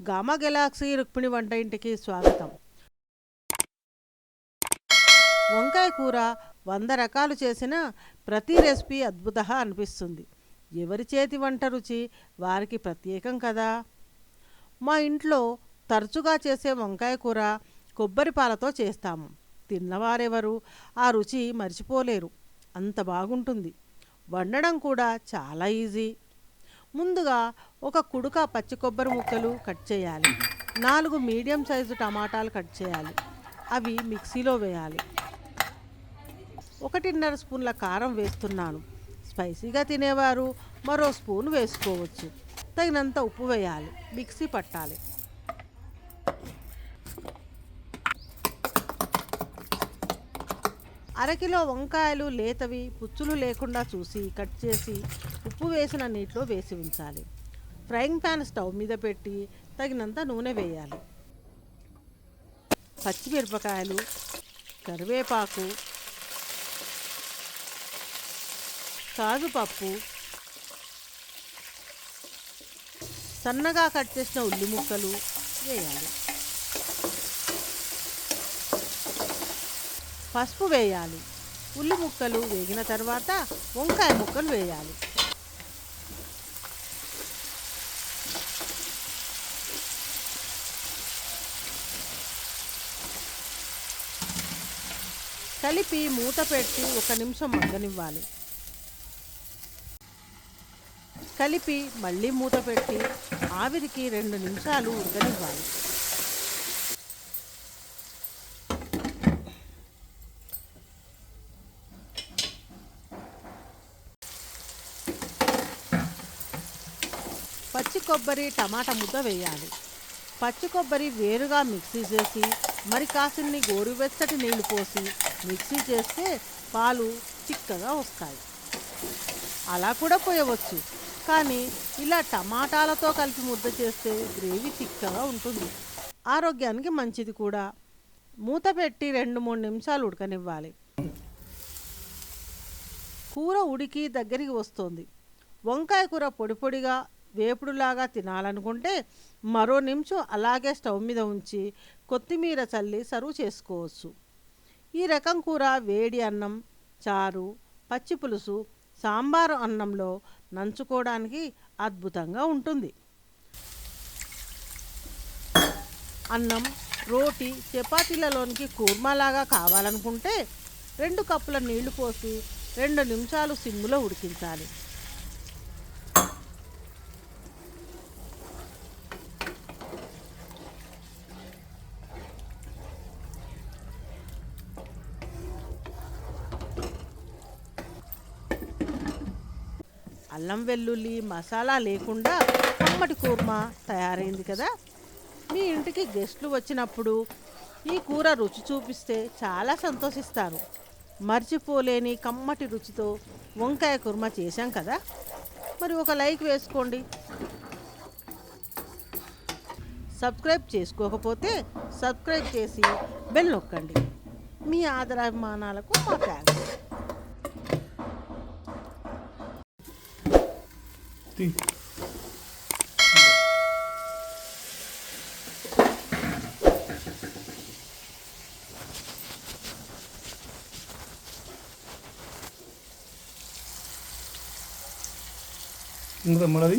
Gamma Galaxy Rukmini వంట ఇంటికి స్వాగతం. వంకాయ కూర వంద రకాలు చేసిన ప్రతి రెసిపీ అద్భుత అనిపిస్తుంది. ఎవరి చేతి వంట రుచి వారికి ప్రత్యేకం కదా? మా ఇంట్లో తరచుగా చేసే వంకాయ కూర కొబ్బరి పాలతో చేస్తాము. తిన్నవారెవరు? ఆ రుచి మర్చిపోలేరు. అంత బాగుంటుంది. వండడం కూడా చాలా ఈజీ. ముందుగా ఒక కుడుక పచ్చి కొబ్బరి ముక్కలు కట్ చేయాలి. నాలుగు మీడియం సైజు టమాటాలు కట్ చేయాలి. అవి మిక్సీలో వేయాలి. ఒకటిన్నర స్పూన్ల కారం వేస్తున్నాను. స్పైసీగా తినేవారు మరో స్పూన్ వేసుకోవచ్చు. తగినంత ఉప్పు వేయాలి. మిక్సీ పట్టాలి. అరకిలో వంకాయలు లేతవి పుచ్చులు లేకుండా చూసి కట్ చేసి ఉప్పు వేసిన నీటిలో వేసి ఉంచాలి. ఫ్రైయింగ్ ప్యాన్ స్టవ్ మీద పెట్టి తగినంత నూనె వేయాలి. పచ్చిమిరపకాయలు కరివేపాకు కాజుపప్పు సన్నగా కట్ చేసిన ఉల్లి ముక్కలు వేయాలి. పసుపు వేయాలి. ఉల్లి ముక్కలు వేగిన తర్వాత వంకాయ ముక్కలు వేయాలి. కలిపి మూత పెట్టి ఒక నిమిషం మగ్గనివ్వాలి. కలిపి మళ్ళీ మూత పెట్టి ఆవిరికి రెండు నిమిషాలు ఉడకనివ్వాలి. పచ్చి కొబ్బరి టమాటా ముద్ద వేయాలి. పచ్చి కొబ్బరి వేరుగా మిక్సీ చేసి మరి కాసిన్ని గోరువెచ్చటి నీళ్ళు పోసి మిక్సీ చేస్తే పాలు చిక్కగా వస్తాయి. అలా కూడా పోయవచ్చు. కానీ ఇలా టమాటాలతో కలిపి ముద్ద చేస్తే గ్రేవీ చిక్కగా ఉంటుంది. ఆరోగ్యానికి మంచిది కూడా. మూత పెట్టి రెండు మూడు నిమిషాలు ఉడకనివ్వాలి. కూర ఉడికి దగ్గరికి వస్తుంది. వంకాయ కూర పొడి పొడిగా వేపుడులాగా తినాలనుకుంటే మరో నిమిషం అలాగే స్టవ్ మీద ఉంచి కొత్తిమీర చల్లి సర్వ్ చేసుకోవచ్చు. ఈ రకం కూర వేడి అన్నం చారు పచ్చి పులుసు సాంబారు అన్నంలో నంచుకోవడానికి అద్భుతంగా ఉంటుంది. అన్నం రోటీ చపాతీలలోనికి కూర్మాలాగా కావాలనుకుంటే రెండు కప్పుల నీళ్ళు పోసి రెండు నిమిషాలు సిమ్ములో ఉడికించాలి. అల్లం వెల్లుల్లి మసాలా లేకుండా కమ్మటి కూర్మా తయారైంది కదా. మీ ఇంటికి గెస్ట్లు వచ్చినప్పుడు ఈ కూర రుచి చూపిస్తే చాలా సంతోషిస్తారు. మర్చిపోలేని కమ్మటి రుచితో వంకాయ కుర్మా చేశాం కదా. మరి ఒక లైక్ వేసుకోండి. సబ్స్క్రైబ్ చేసుకోకపోతే సబ్స్క్రైబ్ చేసి బెల్ నొక్కండి. మీ ఆదరాభిమానాలకు మా థ్యాంక్స్ Ты. ഇന്ന് നമ്മളത്